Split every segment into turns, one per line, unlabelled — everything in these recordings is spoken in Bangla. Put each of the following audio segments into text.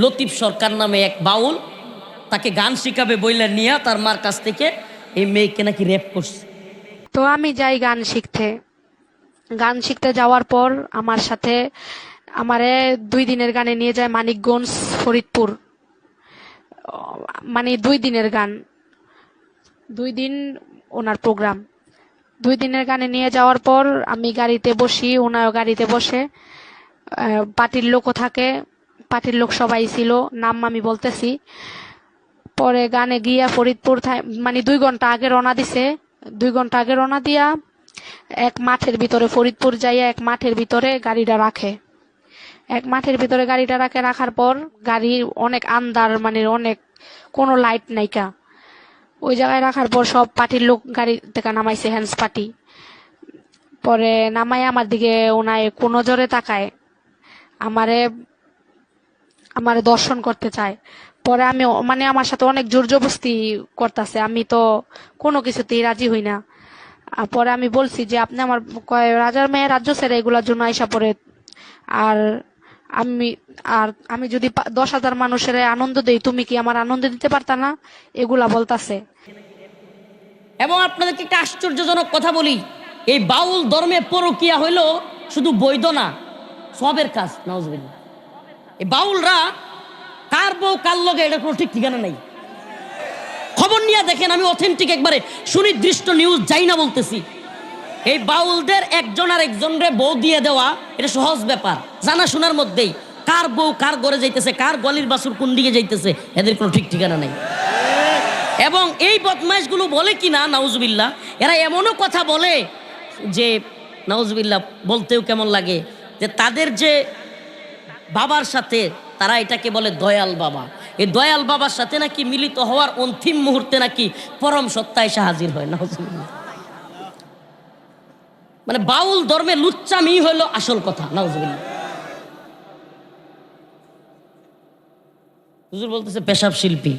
লতিফ সরকার নামে এক বাউল তাকে গান শিখাবে বইলা নিয়ে তার মার কাছ থেকে এই মেয়েকে নাকি রেপ করছে।
তো আমি যাই গান শিখতে। গান শিখতে যাওয়ার পর আমার সাথে আমারে দুই দিনের গানে নিয়ে যায় মানিকগঞ্জ, ফরিদপুর। মানে দুই দিনের গান। দুই দিন ওনার প্রোগ্রাম দুই দিনের গানে নিয়ে যাওয়ার পর আমি গাড়িতে বসি ওনার গাড়িতে বসে। পার্টির লোকও থাকে। পার্টির লোক সবাই ছিল, নাম আমি বলতেছি। পরে গানে গিয়া ফরিদপুর মানে দুই ঘণ্টা আগে রওনা দিছে। দুই ঘণ্টা আগে রওনা দিয়া এক মাঠের ভিতরে, ফরিদপুর যাইয়া এক মাঠের ভিতরে গাড়িটা রাখে। এক মাঠের ভিতরে গাড়িটা রাখে, রাখার পর গাড়ি অনেক আন্দার মানে অনেক কোনো লাইট নাইকা। ওই জায়গায় রাখার পর সব পার্টির লোক গাড়ি থেকে নামাইছে হ্যান্ডস পার্টি পরে নামাই আমার দিকে, ওনায় কোনো জোরে তাকায়। আমারে আমারে দর্শন করতে চায়। পরে আমি মানে আমার সাথে অনেক জোর জবস্তি করতেছে। আমি তো কোনো কিছুতেই রাজি হই না। পরে আমি বলছি যে, আপনি আমার রাজার মেয়ে রাজ্য ছেড়ে এগুলোর জন্য আইসা পড়ে। আর আমি আর আমি যদি দশ হাজার মানুষের আনন্দ দেই, তুমি কি আমার আনন্দ দিতে পারতা না? এগুলা বলতাছে।
এবং আপনাদেরকে একটা আশ্চর্যজনক কথা বলি। এই বাউল ধর্মে পরকিয়া হইল শুধু বৈধ না, সবের কাজ নজবিল্লা বাউলরা কার বউ কার লগে, এটা কোনো ঠিক ঠিকানা নাই। খবর নিয়ে দেখেন, আমি অথেন্টিক একবারে সুনির্দিষ্ট নিউজ যাই না বলতেছি। এই বাউলদের একজন আর একজনরে বউ দিয়ে দেওয়া, এটা সহজ ব্যাপার। জানা শোনার মধ্যেই, কার বউ কার গড়ে যাইতেছে, কার গলির বাসুর কোন দিকে যাইতেছে, এদের কোনো ঠিক ঠিকানা নাই। এবং এই বদমাইশগুলো বলে কি না নাউজবিল্লা এরা এমনও কথা বলে যে নাউজবিল্লা বলতেও কেমন লাগে, যে তাদের যে বাবার সাথে তারা এটাকে বলে দয়াল বাবা। এই দয়াল বাবার সাথে নাকি মিলিত হওয়ার অন্তিম মুহূর্তে নাকি পরম সত্তা এসে হাজির হয় নাউজবিল্লা মানে বাউল ধর্মে লুচ্চামি হইল আসল কথা হুজুর বলতেছে পেশাব শিল্পী।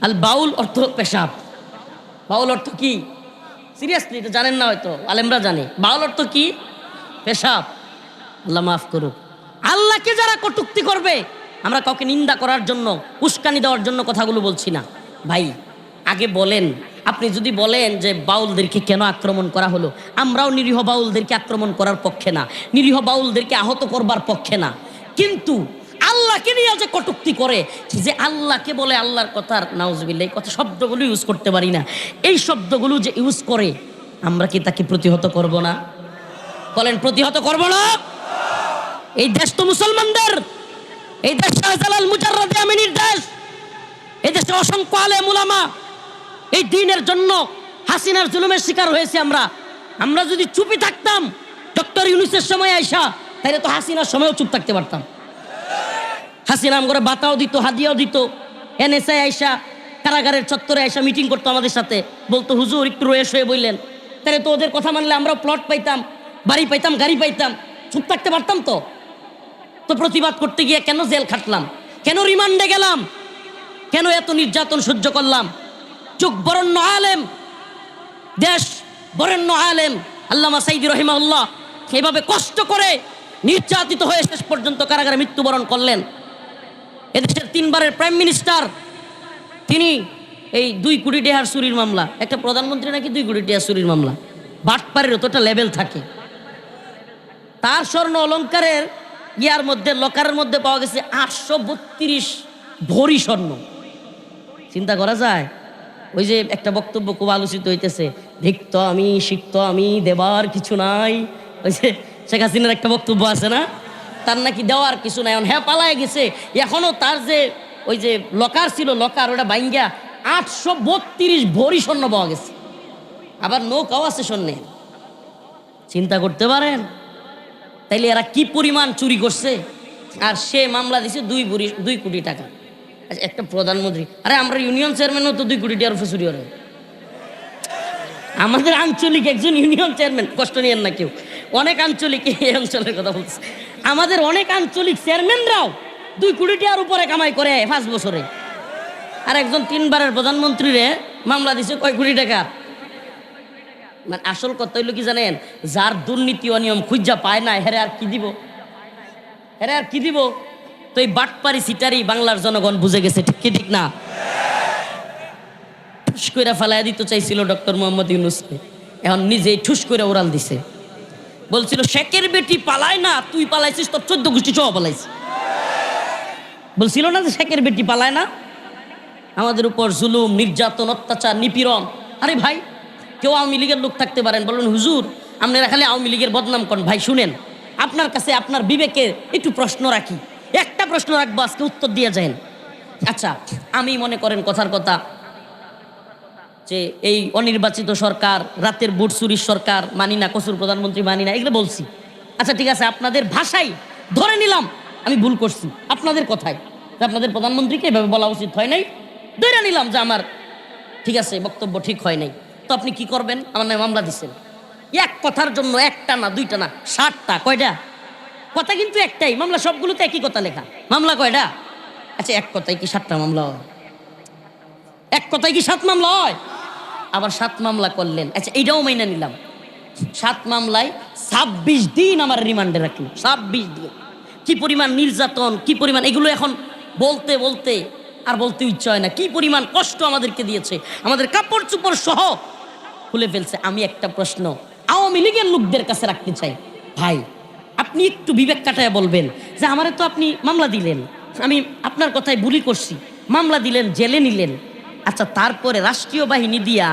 আল বাউল অর্থ পেশাব। বাউল অর্থ কি? সিরিয়াসলি, এটা জানেন না হয়তো, আলেমরা জানে। বাউল অর্থ কি? পেশাব। আল্লাহ মাফ করুক। আল্লাহকে যারা কটুক্তি করবে, আমরা কাউকে নিন্দা করার জন্য, উস্কানি দেওয়ার জন্য কথাগুলো বলছি না। ভাই, আগে বলেন, আপনি যদি বলেন যে বাউলদেরকে কেন আক্রমণ করা হলো, আমরাও নিরীহ বাউলদেরকে আক্রমণ করার পক্ষে না, নিরীহ বাউলদেরকে আহত করবার পক্ষে না। কিন্তু আল্লাহকে নিয়ে যে কটুক্তি করে, যে আল্লাহকে বলে আল্লাহর কথার নাউজবিল্লা এই কথা শব্দগুলো ইউজ করতে পারি না। এই শব্দগুলো যে ইউজ করে, আমরা কি তাকে প্রতিহত করব না? বলেন, প্রতিহত করব না? এই দেশ তো মুসলমানদের। এই দেশ শাহজালাল মুজাররাদে আমিনীর দেশ। এই দেশে অসংখ্য আলে মুলামা এই দিনের জন্য হাসিনার জুলুমের শিকার হয়েছে আমরা। আমরা যদি চুপি থাকতাম, ডক্টর ইউনুসের সময় আইসা তাহলে তো হাসিনার সময়ও চুপ থাকতে পারতাম। হাসিনা করে বাতাও দিত, হাদিয়াও দিত। এনএসআই আইসা, কারাগারের চত্বরে আইসা মিটিং করতো আমাদের সাথে। বলতো, হুজুর, একটু রয়েস হয়ে বললেন তাহলে তো ওদের কথা মানলে আমরা প্লট পাইতাম, বাড়ি পাইতাম, গাড়ি পাইতাম। চুপ থাকতে পারতাম তো? তো প্রতিবাদ করতে গিয়ে কেন জেল খাটলাম? কেন রিমান্ডে গেলাম? কেন এত নির্যাতন সহ্য করলাম? চোখ বরণ্য আলেম, দেশ বরেণ্য আলেম, আল্লামা সাইদি রহিমাউল্লাহ এইভাবে কষ্ট করে নির্যাতিত হয়ে শেষ পর্যন্ত কারাগারে মৃত্যুবরণ করলেন। এদেশের তিনবারের প্রাইম মিনিস্টার, তিনি এই দুই কোটি ডেহার চুরির মামলা, একটা প্রধানমন্ত্রী নাকি দুই কোটি ডেহার চুরির মামলা বাটপাড়ের অতটা লেভেল থাকে। তার স্বর্ণ অলঙ্কারের ইয়ার মধ্যে, লকারের মধ্যে পাওয়া গেছে আটশো বত্রিশ ভরি স্বর্ণ। চিন্তা করা যায়? ওই যে একটা বক্তব্য খুব আলোচিত হইতেছে ভিক্ত আমি শিক্ত আমি, দেবার কিছু নাই। ওই যে শেখ হাসিনার একটা বক্তব্য আছে না? তার নাকি দেওয়ার কিছু নাই। হ্যাঁ পালায় গেছে। এখনও তার যে ওই যে লকার ছিল, লকার, ওটা বাইঙ্গা আটশো বত্রিশ ভরি স্বর্ণ পাওয়া গেছে। আবার নৌকাও আছে স্বর্ণের। চিন্তা করতে পারেন? তাইলে এরা কি পরিমাণ চুরি করছে? আর সে মামলা দিছে দুই বুড়ি, দুই কোটি টাকা। আচ্ছা একটা প্রধানমন্ত্রী। আরে, আমরা ইউনিয়ন চেয়ারম্যানও তো দুই কোটি টাকার উপরে চুরি করে। আমাদের আঞ্চলিক একজন ইউনিয়ন চেয়ারম্যান, কষ্ট নিয়েন না কেউ। অনেক আঞ্চলিক এই অঞ্চলের কথা বলছে। আমাদের অনেক আঞ্চলিক চেয়ারম্যানরাও দুই কোটি টাকার উপরে কামাই করে পাঁচ বছরে। আর একজন তিনবারের প্রধানমন্ত্রীরে মামলা দিছে কয় কোটি টাকা? মানে আসল কথা হইল কি জানেন? যার দুর্নীতি অনিয়ম খুঁজা পায় না, হেরে আর কি দিব? হেরে আর কি দিব? তো এই বাটপারি সিটারি বাংলার জনগণ বুঝে গেছে, ঠিক কি ঠিক না? ঠুস করে ফেলাইয়া দিতে চাইছিল ডক্টর মোহাম্মদ ইউনুসকে। এখন নিজেই ঠুস করে ওরাল দিছে। বলছিল, শেখের বেটি পালায় না, তুই পালাইছিস, তোর চোদ্দ গোষ্ঠী সহ পালাইছিস বলছিল না যে শেখের বেটি পালায় না? আমাদের উপর জুলুম, নির্যাতন, অত্যাচার, নিপীড়ন। আরে ভাই কেউ আওয়ামী লীগের লোক থাকতে পারেন, বলুন, হুজুর, আপনারা খালি আওয়ামী লীগের বদনাম করেন। ভাই, শুনেন, আপনার কাছে, আপনার বিবেকে একটু প্রশ্ন রাখি। একটা প্রশ্ন রাখব, আজকে উত্তর দিয়ে যান। আচ্ছা আমি মনে করেন কথার কথা যে এই অনির্বাচিত সরকার, রাতের বুট চুরির সরকার, মানি না, কসুর প্রধানমন্ত্রী মানি না, এগুলো বলছি। আচ্ছা ঠিক আছে, আপনাদের ভাষাই ধরে নিলাম, আমি ভুল করছি। আপনাদের কথায় আপনাদের প্রধানমন্ত্রীকে এভাবে বলা উচিত হয় নাই, ধরে নিলাম যে আমার, ঠিক আছে, বক্তব্য ঠিক হয় নাই। তো আপনি কি করবেন? আমার নামে মামলা দিচ্ছেন এক কথার জন্য একটা না, দুইটা না ষাটটা কয়টা? কথা কিন্তু একটাই, মামলা সবগুলোতে একই কথা লেখা। মামলা কয়টা? আচ্ছা এক কথায় কি সাতটা মামলা হয়? এক কথায় কি সাত মামলা হয়? আবার সাত মামলা করলেন। আচ্ছা এইটাও মাইনা নিলাম। সাত মামলায় ছাব্বিশ দিন আমার রিমান্ডে রাখল ছাব্বিশ দিন। কি পরিমাণ নির্যাতন, কি পরিমাণ, এগুলো এখন বলতে বলতে আর বলতে ইচ্ছা হয় না। কি পরিমাণ কষ্ট আমাদেরকে দিয়েছে। আমাদের কাপড় চুপড় সহ খুলে ফেলছে, আমি একটা প্রশ্ন আওয়ামী লীগের লোকদের কাছে রাখতে চাই। ভাই, আপনি একটু বিবেক কাটায় বলবেন যে আমারে তো আপনি মামলা দিলেন। আমি আপনার কথায় বুলি করছি। মামলা দিলেন, জেলে নিলেন। আচ্ছা তারপরে রাষ্ট্রীয় বাহিনী দিয়া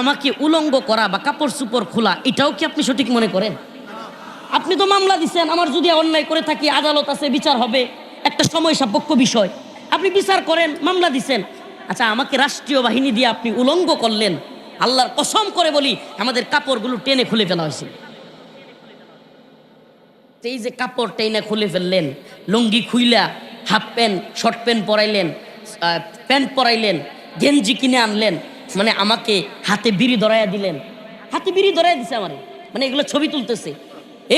আমাকে উলঙ্গ করা বা কাপড় চুপড় খোলা, এটাও কি আপনি সঠিক মনে করেন? আপনি তো মামলা দিচ্ছেন আমার যদি অন্যায় করে থাকি, আদালত আছে, বিচার হবে। একটা সময় সাপেক্ষ বিষয়। আপনি বিচার করেন, মামলা দিচ্ছেন আচ্ছা আমাকে রাষ্ট্রীয় বাহিনী দিয়ে আপনি উলঙ্গ করলেন আল্লাহর কসম করে বলি, আমাদের কাপড়গুলো টেনে খুলে ফেলা হয়েছে। এই যে কাপড় টেনে খুলে ফেললেন, লুঙ্গি খুইলা, হাফ প্যান্ট, শর্ট প্যান্ট পরাইলেন প্যান্ট পরাইলেন, গেঞ্জি কিনে আনলেন মানে আমাকে হাতে বিড়ি ধরাইয়া দিলেন। হাতে বিড়ি ধরাইয়া দিছে আমার মানে এগুলো ছবি তুলতেছে।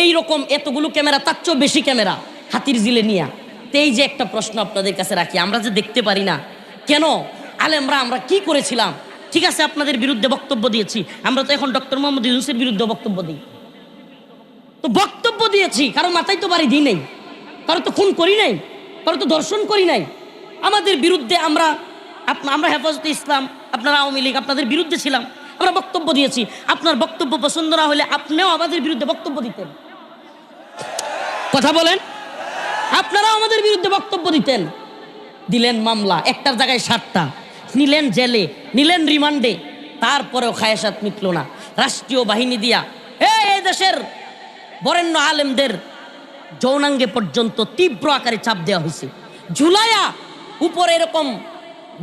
এই রকম এতগুলো ক্যামেরা, তার চেয়েও বেশি ক্যামেরা হাতির জিলে নিয়া। তো এই যে একটা প্রশ্ন আপনাদের কাছে রাখি, আমরা যে দেখতে পারি না, কেন আলেমরা, আমরা কি করেছিলাম? ঠিক আছে, আপনাদের বিরুদ্ধে বক্তব্য দিয়েছি। আমরা তো এখন ডক্টর মোহাম্মদ ইউনুসের বিরুদ্ধে বক্তব্য দিই। তো বক্তব্য দিয়েছি, কারও মাথায় তো বাড়ি দিই নাই, কারও তো খুন করি নাই, কারও তো দর্শন করি নাই। আমাদের বিরুদ্ধে আমরা আমরা হেফাজতে ইসলাম, আপনারা আওয়ামী লীগ, আপনাদের বিরুদ্ধে ছিলাম, আমরা বক্তব্য দিয়েছি। আপনার বক্তব্য পছন্দ না হলে আপনিও আমাদের বিরুদ্ধে বক্তব্য দিতেন। কথা বলেন। আপনারাও আমাদের বিরুদ্ধে বক্তব্য দিতেন। দিলেন মামলা, একটার জায়গায় সাতটা। নিলেন জেলে, নিলেন রিমান্ডে। তারপরেও খায়াসাত মিটল না। রাষ্ট্রীয় বাহিনী দিয়া, এই দেশের বরেণ্য আলেমদের যৌনাঙ্গে পর্যন্ত তীব্র আকারে চাপ দেওয়া হয়েছে ঝুলায়া উপরে এরকম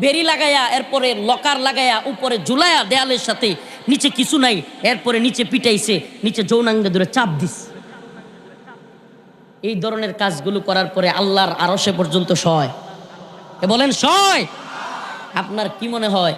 বেরি লাগায়া, এরপরে লকার লাগায়া, উপরে ঝুলায়া দেয়ালের সাথে নিচে কিছু নাই, এরপরে নিচে পিটাইছে, নিচে যৌনাঙ্গে ধরে চাপ দিস। এই ধরনের কাজগুলো করার পরে আল্লাহর আরসে পর্যন্ত সয়। বলেন সয়? আপনার কি মনে হয়?